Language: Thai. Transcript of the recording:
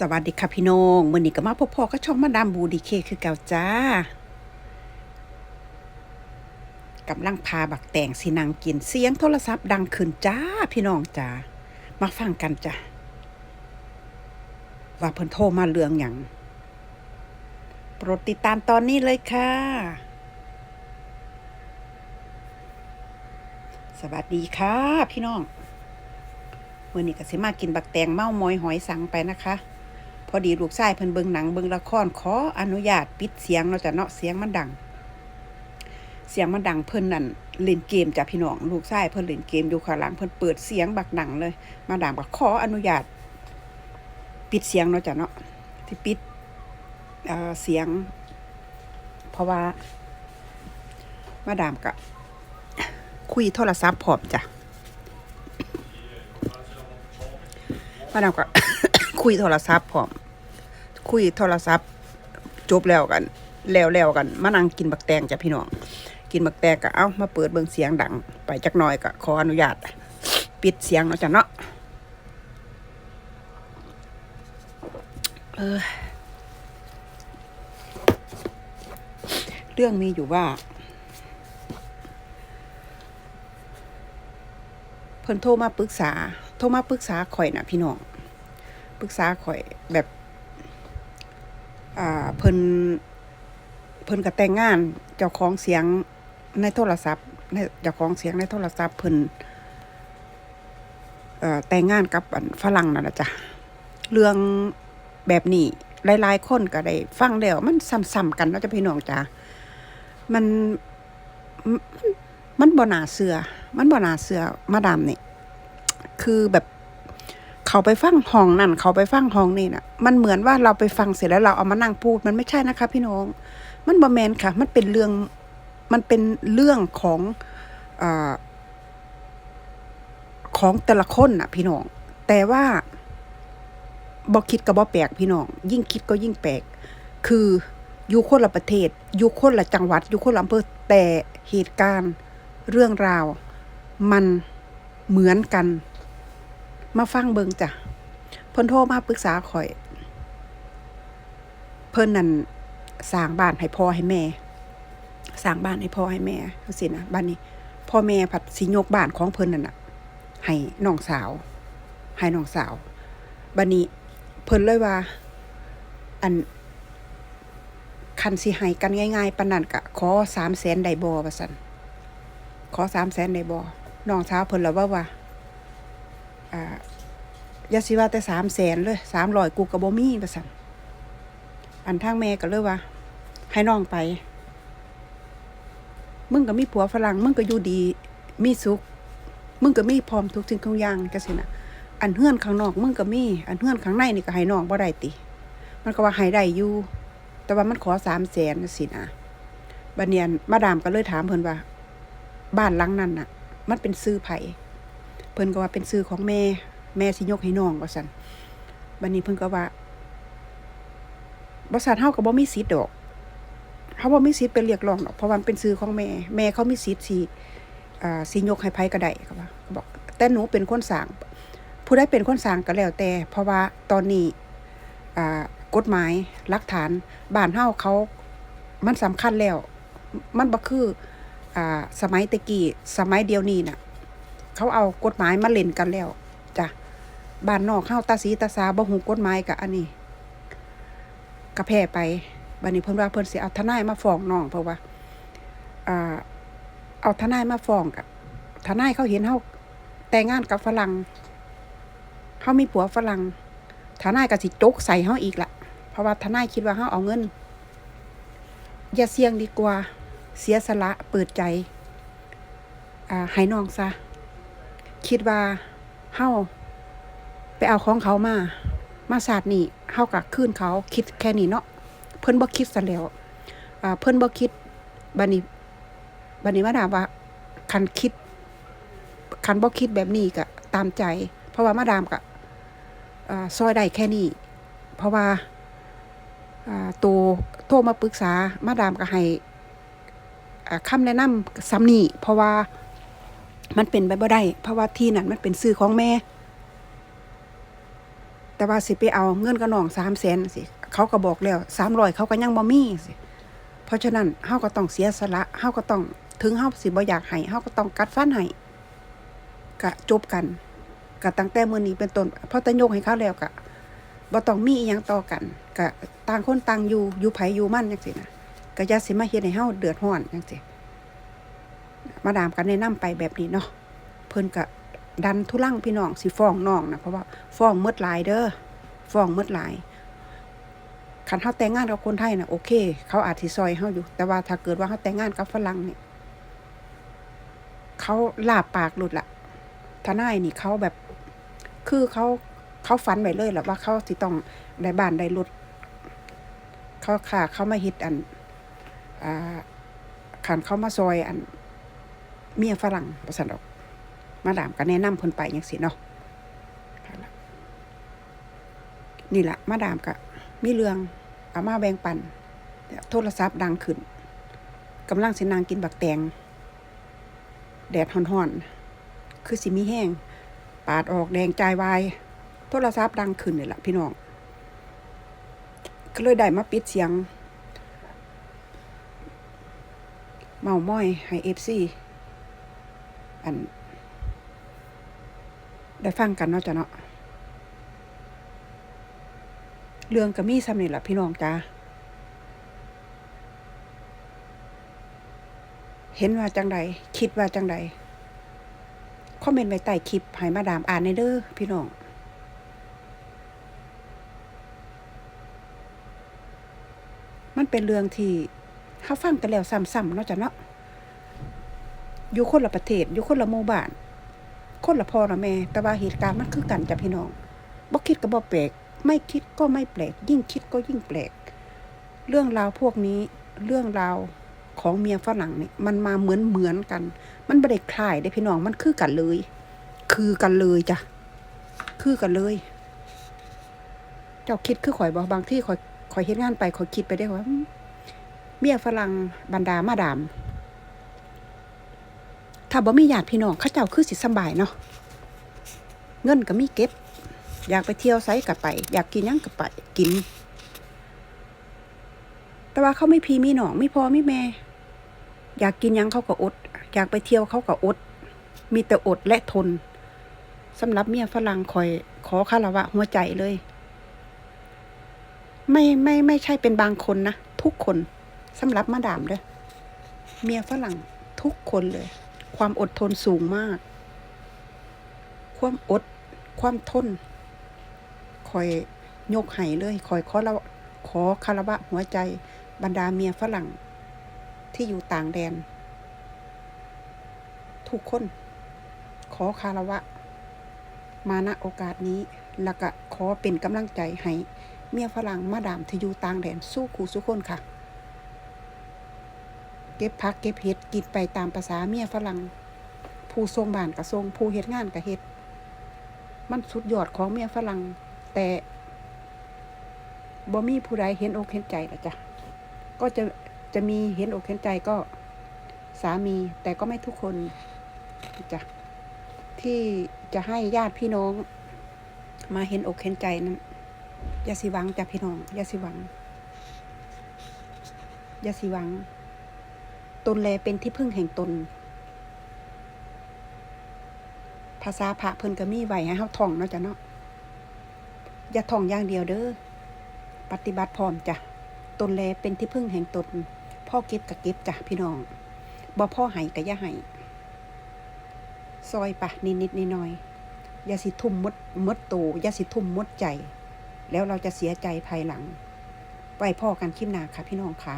สวัสดีค่ะพี่น้องมื่อนี้ก็มาพบพ่อก็ช่องมาดามบูดีเคคือเก่าจ้ากำลังพาบักแตงสินางกินเสียงโทรศัพท์ดังขึ้นจ้าพี่น้องจ้ามาฟังกันจ้ะว่าเพิ่นโทรมาเรื่องอย่างโปรดติดตามตอนนี้เลยค่ะ สวัสดีค่ะพี่น้องมื่อนี้ก็สิมากินบักแตงเม้ามอยหอยสังไปนะคะ พอดีลูกชายเพิ่นเบิ่งหนังเบิ่งละครขออนุญาตปิดเสียงเนาะจ้ะเนาะเสียงมันดัง เสียงมันดังเพิ่นนั่นเล่นเกมจ้ะพี่น้องลูกชายเพิ่นเล่นเกมอยู่ข้างหลังเพิ่นเปิดเสียงบักดังเลย มาดามก็ขออนุญาต ปิดเสียงเนาะจ้ะเนาะที่ปิดเเสียง เพราะว่า มาดามก็คุยโทรศัพท์พร้อมจ้ะมาดามก็ คุยโทรศัพท์พร้อมคุยโทรศัพท์จบแล้วกัน แล้วแล้วกัน มานั่งกินบักแตงจ้ะพี่น้อง กินบักแตงก็เอ้ามาเปิดเบิ่งเสียงดัง ไปจักหน่อยก็ขออนุญาต ปิดเสียงเนาะจ้ะเนาะเออเรื่องมีอยู่ว่า เพิ่นโทรมาปรึกษา โทรมาปรึกษาข่อยนะพี่น้อง ปรึกษาข่อยแบบ อ่า เพิ่น เพิ่นก็แต่งงาน เจ้าของเสียงในโทรศัพท์ในเจ้าของเสียงในโทรศัพท์เพิ่นเอ่อแต่งงานกับอันฝรั่งนั่นล่ะจ้ะ เรื่องแบบนี้หลายๆคนก็ได้ฟังแล้วมันซ้ำๆกันเนาะจ้ะพี่น้องจ้ะมันมันมันบ่น่าเชื่อมันบ่น่าเชื่อมาดามนี่ คือแบบ เขาไปฟังห้องนั่นเขาไปฟังห้องนี่น่ะ มันเหมือนว่าเราไปฟังเสร็จแล้วเราเอามานั่งพูด มันไม่ใช่นะคะ พี่น้อง มันบ่แมนค่ะ มันเป็นเรื่อง มันเป็นเรื่องของอของแต่ละคนน่ะ พี่น้อง แต่ว่าบ่คิดก็บ่แปลกพี่น้อง ยิ่งคิดก็ยิ่งแปลก คืออยู่คนละประเทศ อยู่คนละจังหวัด อยู่คนละอำเภอ แต่เหตุการณ์เรื่องราว มันเหมือนกัน มาฟังเบิงจ้ะเพิ่นโทรมาปรึกษาข่อย เพิ่นนั่นสร้างบ้านให้พ่อให้แม่สร้างบ้านให้พ่อให้แม่จังซี่นะบ้านนี้ พ่อแม่ผัดสิยกบ้านของเพิ่นนั่นน่ะ ให้น้องสาว ให้น้องสาวบัดนี้ เพิ่นเลยว่า อันคันสิให้กันง่ายๆปานนั้นก็ขอ300,000ไดบ่ว่าซั่นขอ300,000ไดบ่น้องสาวเพิ่นละว่าว่าายาสิว่าแต่300,000เลย300กูก็บ่มีว่าซั่นอันทางแม่ก็เลยว่า ให้น้องไป มึงก็มีผัวฝรั่งมึงก็อยู่ดี มีสุข มึงก็มีพร้อมทุกสิ่งทุกอย่างจังซี่น่ะอันเฮือนข้างนอกมึงก็มี อันเฮือนข้างในนี่ก็ให้น้องบ่ได้ติ มันก็ว่าให้ได้อยู่แต่ว่ามันขอ300,000จังซี่นะบัดเนี้ยมาดามก็เลยถามเพิ่นว่า บ้านหลังนั้นน่ะ มันเป็นชื่อไผ่ เพิ่นก็ว่าเป็นชื่อของแม่ แม่สิยกให้น้องว่าซั่นบัดนี้เพิ่นก็ว่าบ่ซั่นเฮาก็บ่มีสิทธิ์ดอกเฮาบ่มีสิทธิ์ไปเรียกร้องดอกเพราะว่าเป็นชื่อของแม่ แม่เขามีสิทธิ์สิอ่าสิยกให้ไผก็ได้เขาว่าบอกแต่หนูเป็นคนสร้างผู้ใดเป็นคนสร้างก็แล้วแต่ เพราะว่าตอนนี้อ่ากฎหมายหลักฐานบ้านเฮาเขา มันสำคัญแล้ว มันบ่คืออ่าสมัยต่กี้สมัยเดียวนี้น่ะ เขาเอากฎหมายมาเล่นกันแล้วจ้ะบ้านนอกเฮาตาสีตาสาบ่ฮู้กฎหมายก็อันนี้ก็แพ้ไปบัดนี้เพิ่นว่าเพิ่นสิเอาทนายมาฟ้องน้องเพราะว่าอ่าเอาทนายมาฟ้องก็ทนายเขาเห็นเฮาแต่งงานกับฝรั่งเฮามีผัวฝรั่งทนายก็สิจกใส่เฮาอีกละเพราะว่าทนายคิดว่าเฮาเอาเงิน อย่าเสี่ยงดีกว่า เสียสละเปิดใจ อ่าให้น้องซะ คิดว่าเฮาไปเอาของเขามา มาศาสตร์นี่เฮาก็คืนเขาคิดแค่นี้เนาะเพิ่นบ่คิดซะแล้วอ่าเพิ่นบ่คิดบัดนี้บัดนี้มาถาว่าคันคิดคันบ่คิดแบบนี้ก็ตามใจ เพราะว่ามาดามก็อ่าซอยได้แค่นี้ เพราะว่าตัวโทรมาปรึกษามาดามก็ให้คำแนะนำซ้ำนี้เพราะว่า มันเป็นไปบ่ได้เพราะว่าที่นั่นมันเป็นชื่อของแม่ แต่ว่าสิไปเอาเงินกับน้องสามแสนสิเขาก็บอกแล้วสามร้อยเขาก็ยังบ่มีสิเพราะฉะนั้นเฮาก็ต้องเสียสละเฮาก็ต้องถึงเฮาสิบ่อยากให้เฮาก็ต้องกัดฟันให้ก็จบกันก็ตั้งแต่มื้อนี้เป็นต้นเพราะตะยกให้เขาแล้วก็บ่ต้องมีอีหยังต่อกันก็ต่างคนต่างอยู่อยู่ไผอยู่มันจังซี่นะก็อย่าสิมาเฮ็ดให้เฮาเดือดร้อนจังซี่ มาดามกันแนะนำไปแบบนี้เนาะเพิ่นก็ดันทุลังพี่น้องสิฟ้องน้องนะเพราะว่าฟ้องหมดหลายเด้อฟ้องหมดหลายคันเฮาแต่งงานกับคนไทยนะโอเค เขาอาจสิซอยเฮาอยู่ แต่ว่าถ้าเกิดว่าเฮาแต่งงานกับฝรั่งเนี่ยเขาลาบปากหลุดละทนายนี่เขาแบบ คือเขาเขาฝันไว้เลยแหละว่าเขาสิต้องได้บ้านได้รถเขาค่ะ เขามาฮ็ดอัน อ่าขันเขามาซอยอัน เมียฝรั่งประสันดอก มาดามก็แนะนำเพิ่นไปจังซี่เนาะนั่นล่ะนี่แหละมาดามก็มีเรื่องเอามาแบ่งปันโทรศัพท์ดังขึ้นกำลังสินางกินบักแตง แดดฮ้อนๆ คือสิมีแห้ง ปาดออกแดงจายวาย โทรศัพท์ดังขึ้นนี่แหละพี่น้อง ก็เลยได้มาปิดเสียง เมาม้อยให้เอฟซี อัน ได้ฟังกันเนาะจ้ะเนาะเรื่องก็มีซ้ำนี่แหละพี่น้องจ้าเห็นว่าจังใดคิดว่าจังใดคอมเมนต์ไว้ใต้คลิปให้มาดามอ่านในเด้อพี่น้องมันเป็นเรื่องที่เฮาฟังกันแล้วซ้ำๆเนาะจ้ะเนาะ อยู่คนละประเทศอยู่คนละหมู่บ้าน คนละพ่อละแม่ แต่ว่าเหตุการณ์มันคือกันจ้ะพี่น้องบ่คิดก็บ่แปลก ไม่คิดก็ไม่แปลก ยิ่งคิดก็ยิ่งแปลก เรื่องราวพวกนี้ เรื่องราวของเมียฝรั่งนี่มันมาเหมือนเหมือนกัน มันไม่ได้คล้ายได้พี่น้องมันคือกันเลย คือกันเลยจ้ะคือกันเลย เจ้าคิดคือข่อยบอกบางที่ข่อยข่อยเฮ็ดงานไปข่อยคิดไปได้ว่าเมียฝรั่งบรรดามาดาม ถ้าบ่มีญาติพี่น้องเขาเจ้าคือสิสบายเนาะเงินก็มีเก็บ อยากไปเที่ยวไสกับไป อยากกินยังกับไปกิน แต่ว่าเขาไม่พีมีหนองไม่พอไม่แม่ อยากกินยังเขาก็อด อยากไปเที่ยวเขาก็อด มีแต่อดและทนสำหรับเมียฝรั่งคอยขอคารวะหัวใจเลย ไม่ไม่ไม่ใช่เป็นบางคนนะ ทุกคนสำหรับมาดามเด้อเมียฝรั่งทุกคนเลย ความอดทนสูงมาก ความอด ความทน คอยยกให้เลย คอยขอละขอคารวะหัวใจ บรรดาเมียฝรั่ง ที่อยู่ต่างแดน ทุกคน ขอคารวะ มาณโอกาสนี้ แล้วก็ขอเป็นกำลังใจให้เมียฝรั่งมาดามที่อยู่ต่างแดนสู้คู่สู้คนค่ะ เก็บพักเก็บเห็ดกินไปตามภาษาเมียฝรั่งผู้ทรงบ้านกับทรงผู้เฮ็ดงานกับเฮ็ด มันสุดยอดของเมียฝรั่งแต่บ่มีผู้ใดเห็นอกเห็นใจละจ้ะก็จะจะมีเห็นอกเห็นใจก็สามีแต่ก็ไม่ทุกคนจ้ะที่จะให้ญาติพี่น้อง มาเห็นอกเห็นใจนั้นยาสิวังจ้ะพี่น้องยาสิวังยาสิวัง ตนแลเป็นที่พึ่งแห่งตน ภาษาพระเพิ่นก็มีไว้ให้เฮาท่องเนาะจ้ะเนาะอย่าท่องอย่างเดียวเด้อปฏิบัติพร้อมจ้ะตนแลเป็นที่พึ่งแห่งตนพ่อเก็บกับเก็บจ้ะพี่น้องบ่พ่อให้ก็อย่าให้ซอยปะนิดๆน้อยอย่าสิทุ่มมดมดโตอย่าสิทุ่มมดใจ แล้วเราจะเสียใจภายหลังไว้พ่อกันคลิปหน้าค่ะพี่น้องค่ะ